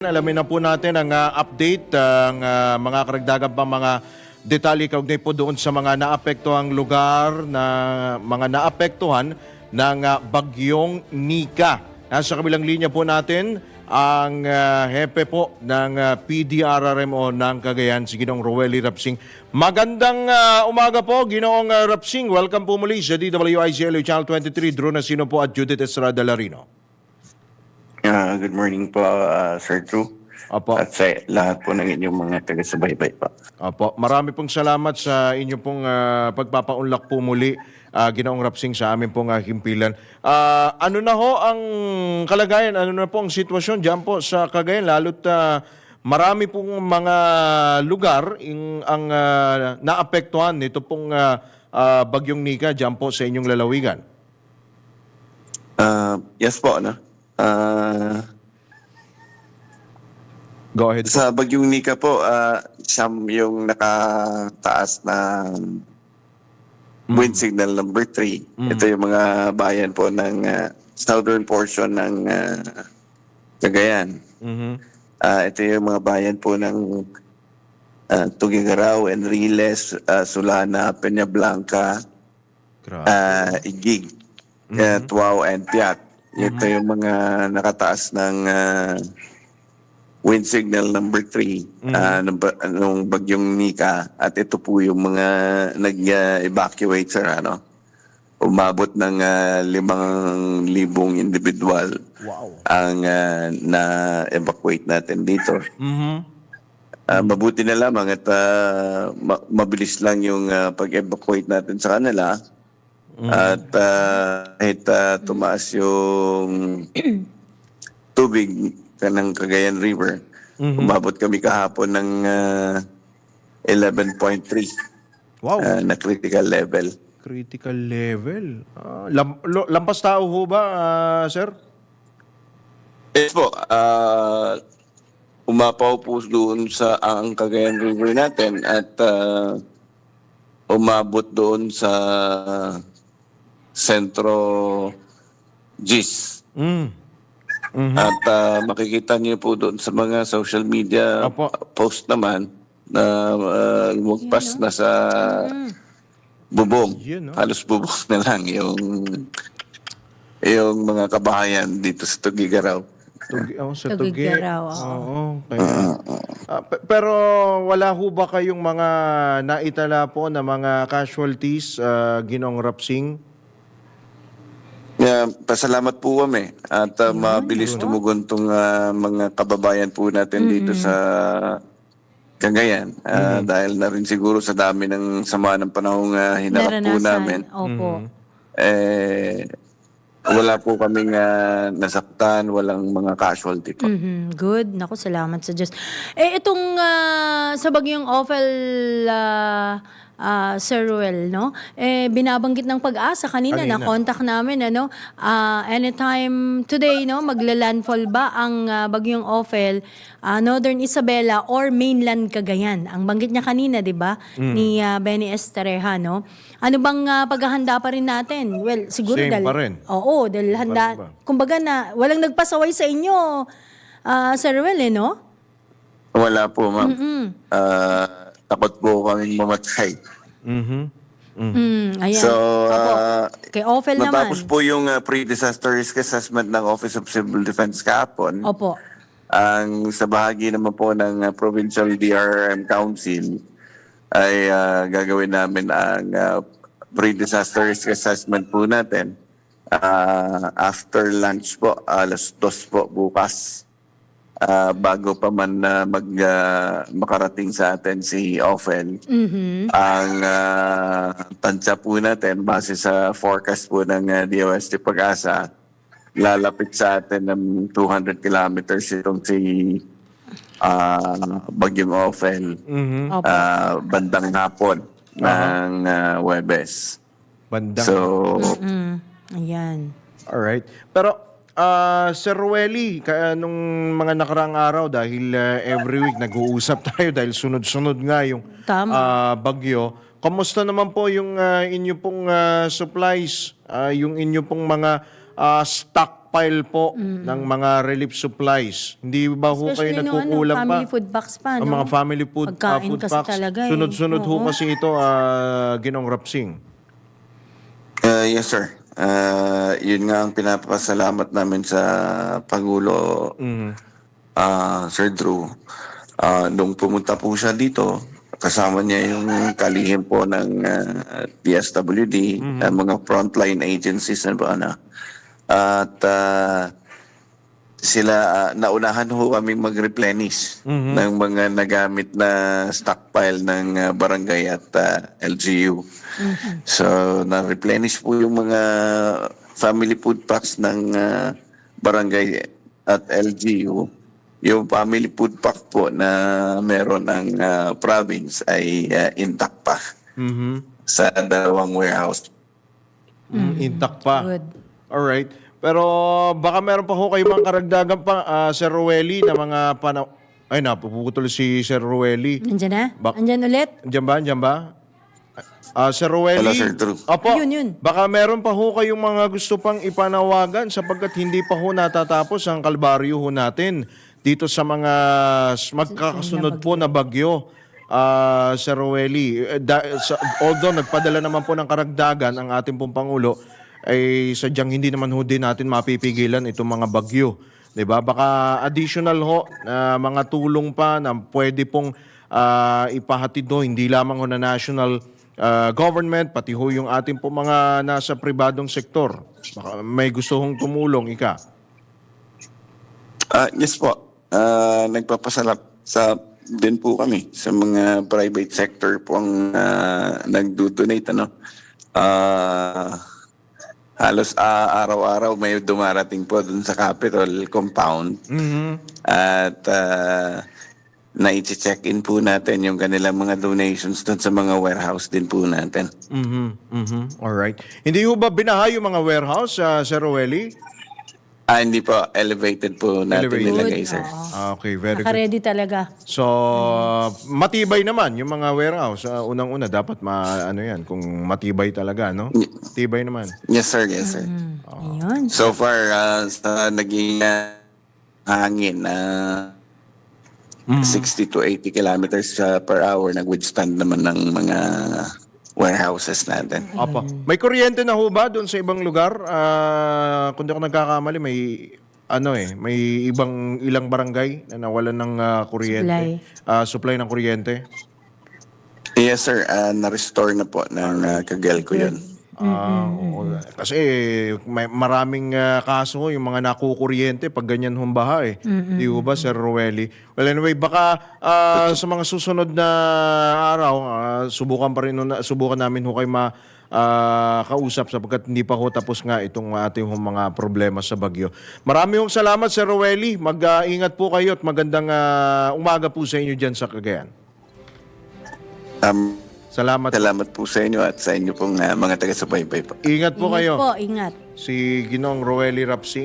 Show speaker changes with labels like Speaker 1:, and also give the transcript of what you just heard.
Speaker 1: Alamin na po natin ang ah, update, ang ah, mga karagdagan pang mga detalye kaugnay po doon sa mga naapektuhang lugar na mga naapektuhan ng ah, bagyong Nika. Nasa kabilang linya po natin ang ah, hepe po ng ah, PDRRMO ng Cagayan, si Ginong Roweli Rapsing. Magandang ah, umaga po, Ginoong ah, Rapsing. Welcome po muli sa DWICLU Channel 23. Drew Nasino po at Judith Estrada Larino.
Speaker 2: Ah, good morning po, ah, Sir Drew.
Speaker 1: Opo.
Speaker 2: At sa lahat po ng inyong mga taga-subaybay po.
Speaker 1: Opo, marami pong salamat sa inyo pong ah, pagpapaunlak po muli, uh, Ginoong Rapsing, sa amin pong uh, himpilan. Ah, ano na ho ang kalagayan, ano na po ang sitwasyon dyan po sa Cagayan, lalo't ah, marami pong mga lugar in, ang ah, naapektuhan nito pong ah, ah, bagyong Nika dyan po sa inyong lalawigan.
Speaker 2: Ah, yes po, ano? Ah,
Speaker 1: Go ahead.
Speaker 2: sa Bagyong Nika po, ah, siyam yung nakataas na wind signal number 3. Ito yung mga bayan po ng ah, southern portion ng ah, Cagayan.
Speaker 1: Mhm.
Speaker 2: Ah, ito yung mga bayan po ng uh, Tugigaraw, Enriles, ah, Sulana, Peñablanca,
Speaker 1: Grabe.
Speaker 2: uh, Igig, uh, Tuao, and Piat. Ito yung mga nakataas ng ah, wind signal number 3 ah, nung, ba- nung bagyong Nika. At ito po yung mga nag-evacuate sir, ano? Umabot ng ah, limang libong individual
Speaker 1: wow.
Speaker 2: ang ah, na-evacuate natin dito.
Speaker 1: Mhm.
Speaker 2: Ah, mabuti na lamang at ah, ma- mabilis lang yung ah, pag-evacuate natin sa kanila. At ah, kahit ah, tumaas yung tubig ng Cagayan River, umabot kami kahapon ng ah, 11.3
Speaker 1: Wow.
Speaker 2: ah, na critical level.
Speaker 1: Critical level. Ah, lam- lo- lampas tao ho ba, ah, sir?
Speaker 2: Yes po, ah, umapaw po doon sa ang Cagayan River natin at ah, umabot doon sa sentro GIS.
Speaker 1: Mm.
Speaker 2: At ah, makikita niyo po doon sa mga social media
Speaker 1: Apo.
Speaker 2: post naman na ah, lumagpas na sa bubong.
Speaker 1: Yun, no?
Speaker 2: Halos bubong na lang yung yung mga kabahayan dito sa Tugigaraw.
Speaker 1: Tugi, oh, sa
Speaker 3: Tugi
Speaker 1: tugi.
Speaker 3: raw, oo.
Speaker 1: Oo. kaya- Ah, pe- pero wala ho ba kayong mga naitala po na mga casualties, uh, Ginong Rapsing?
Speaker 2: Yeah, pasalamat po kami at uh, mabilis tumugon tong uh, mga kababayan po natin dito sa Cagayan. Uh, Dahil na rin siguro sa dami ng sama ng panahong uh, hinarap po namin.
Speaker 3: Opo.
Speaker 2: Eh, wala po kaming uh, nasaktan, walang mga casualty po.
Speaker 3: Mhm, Good. Naku, salamat sa Diyos. Eh, itong ah, sa bagyong Ophel, ah, ah, Sir Ruel, no? Eh, binabanggit ng pag-asa kanina,
Speaker 1: Kanina.
Speaker 3: na contact namin, ano? Ah, anytime today, no? Magla-landfall ba ang ah, bagyong Ophel, ah, Northern Isabela or mainland Cagayan? Ang banggit niya kanina, di ba?
Speaker 1: Mm.
Speaker 3: Ni ah, Benny Estereja, no? Ano bang ah, paghahanda pa rin natin? Well, siguro
Speaker 1: Same
Speaker 3: dahil...
Speaker 1: pa rin.
Speaker 3: Oo, dahil handa,
Speaker 1: ba?
Speaker 3: kumbaga na, walang nagpasaway sa inyo, ah Sir Ruel, eh, no?
Speaker 2: Wala po, ma'am. Ah, takot po kaming mamatay.
Speaker 1: Mhm.
Speaker 3: Hmm, ayan.
Speaker 2: So, ah,
Speaker 3: Kay Ophel naman.
Speaker 2: Matapos po yung uh, pre-disaster risk assessment ng Office of Civil Defense kahapon,
Speaker 3: Opo.
Speaker 2: ang sa bahagi naman po ng uh, Provincial DRM Council ay uh, gagawin namin ang uh, pre-disaster risk assessment po natin uh, after lunch po, alas dos po bukas. Uh, bago pa man na mag uh, makarating sa atin si Ofen
Speaker 3: Mhm.
Speaker 2: ang uh, tansya po natin base sa forecast po ng uh, DOST Pag-asa, lalapit sa atin ng 200 kilometers itong si uh, Bagyong
Speaker 1: Mhm.
Speaker 3: Opo.
Speaker 2: uh, bandang hapon ng uh, Webes.
Speaker 1: Bandang.
Speaker 2: So,
Speaker 3: Mm, ayan.
Speaker 1: Alright. Pero, ah, Sir Rueli, kaya nung mga nakaraang araw, dahil ah, every week nag-uusap tayo dahil sunod-sunod nga yung
Speaker 3: Tama.
Speaker 1: ah, bagyo, kamusta naman po yung ah, inyo pong ah, supplies, ah, yung inyo pong mga stock stockpile po ng mga relief supplies. Hindi ba ho kayo
Speaker 3: Especially no, ano,
Speaker 1: nagkukulang pa?
Speaker 3: family food packs pa,
Speaker 1: Ang
Speaker 3: no?
Speaker 1: mga family food, uh,
Speaker 3: Pagkain
Speaker 1: food
Speaker 3: kasi
Speaker 1: packs.
Speaker 3: talaga eh.
Speaker 1: Sunod-sunod ho
Speaker 3: Oo.
Speaker 1: kasi ito, ah, Ginong Rapsing.
Speaker 2: Uh, yes, sir. Uh, yun nga ang pinapasalamat namin sa Pangulo, ah, Sir Drew. Ah, nung pumunta po siya dito, kasama niya yung kalihim po ng ah, DSWD, ang mga frontline agencies na ba na. At ah, sila, ah, naunahan ho kami mag-replenish ng mga nagamit na stockpile ng ah, barangay at ah, LGU. So, na-replenish po yung mga family food packs ng ah, barangay at LGU. Yung family food pack po na meron ng ah, province ay ah, intact pa
Speaker 1: Mhm.
Speaker 2: sa dalawang warehouse.
Speaker 1: Mm, Intact pa.
Speaker 3: Good.
Speaker 1: Alright. Pero baka meron pa ho kayo mga karagdagan pa, ah, Sir Rueli, na mga pana... Ay, napuputol si Sir Rueli.
Speaker 3: Nandyan na?
Speaker 1: Bak-
Speaker 3: Nandyan ulit?
Speaker 1: Diyan ba? Diyan ba? Ah, Sir Rueli.
Speaker 2: Hello, Sir Drew.
Speaker 1: Opo.
Speaker 3: Yun, yun.
Speaker 1: Baka meron pa ho kayong mga gusto pang ipanawagan sapagkat hindi pa ho natatapos ang kalbaryo ho natin dito sa mga s- magkakasunod po na bagyo. Ah, Sir Rueli, Eh, da- sa- although nagpadala naman po ng karagdagan ang ating pong Pangulo, ay sadyang hindi naman ho din natin mapipigilan itong mga bagyo. 'Di ba? Baka additional ho na mga tulong pa na pwede pong ah, ipahatid ho, hindi lamang ho na national ah, government, pati ho yung ating po mga nasa pribadong sektor. Baka may gusto hong tumulong, ika.
Speaker 2: Ah, yes po. Ah, nagpapasalap sa din po kami sa mga private sector po ang ah, nagdo-donate ano. Ah, halos ah, araw-araw may dumarating po dun sa Capitol compound. At uh, na-check in po natin yung kanilang mga donations dun sa mga warehouse din po natin.
Speaker 1: Mhm. Mhm. All right. Hindi ho ba binaha yung mga warehouse, uh, Sir Rowelli?
Speaker 2: Ah, hindi po. Elevated po natin
Speaker 1: Elevated.
Speaker 2: nilagay, sir.
Speaker 1: Ah, okay, very good.
Speaker 3: Naka-ready talaga.
Speaker 1: So, matibay naman yung mga warehouse. Ah, unang-una, dapat ma, ano yan, kung matibay talaga, no? Tibay naman.
Speaker 2: Yes, sir. Yes, sir.
Speaker 3: Ayun.
Speaker 2: So far, uh, sa naging uh, hangin na 60 to 80 kilometers uh, per hour, nag-withstand naman ng mga warehouses natin.
Speaker 1: Apa. May kuryente na ho ba doon sa ibang lugar? Ah, kung di ako nagkakamali, may ano eh, may ibang ilang barangay na nawalan ng ah, kuryente. Ah, supply ng kuryente.
Speaker 2: Yes, sir. Uh, na-restore na po ng uh, kagel ko yun.
Speaker 1: Ah, oo. kasi may maraming ah, kaso yung mga nakukuryente pag ganyan humbaha eh. Di ba, Sir Rowelli? Well, anyway, baka ah, sa mga susunod na araw, ah, subukan pa rin, na- subukan namin ho kayo ma ah, kausap sapagkat hindi pa ho tapos nga itong ating mga problema sa bagyo. Marami hong salamat, Sir Rowelli. Mag-ingat po kayo at magandang ah, umaga po sa inyo dyan sa Cagayan.
Speaker 2: Um,
Speaker 1: Salamat.
Speaker 2: salamat po sa inyo at sa inyo pong uh, mga taga-subaybay po.
Speaker 1: Ingat po
Speaker 3: Ingat
Speaker 1: kayo.
Speaker 3: po, ingat.
Speaker 1: Si Ginong Roelli Rapsi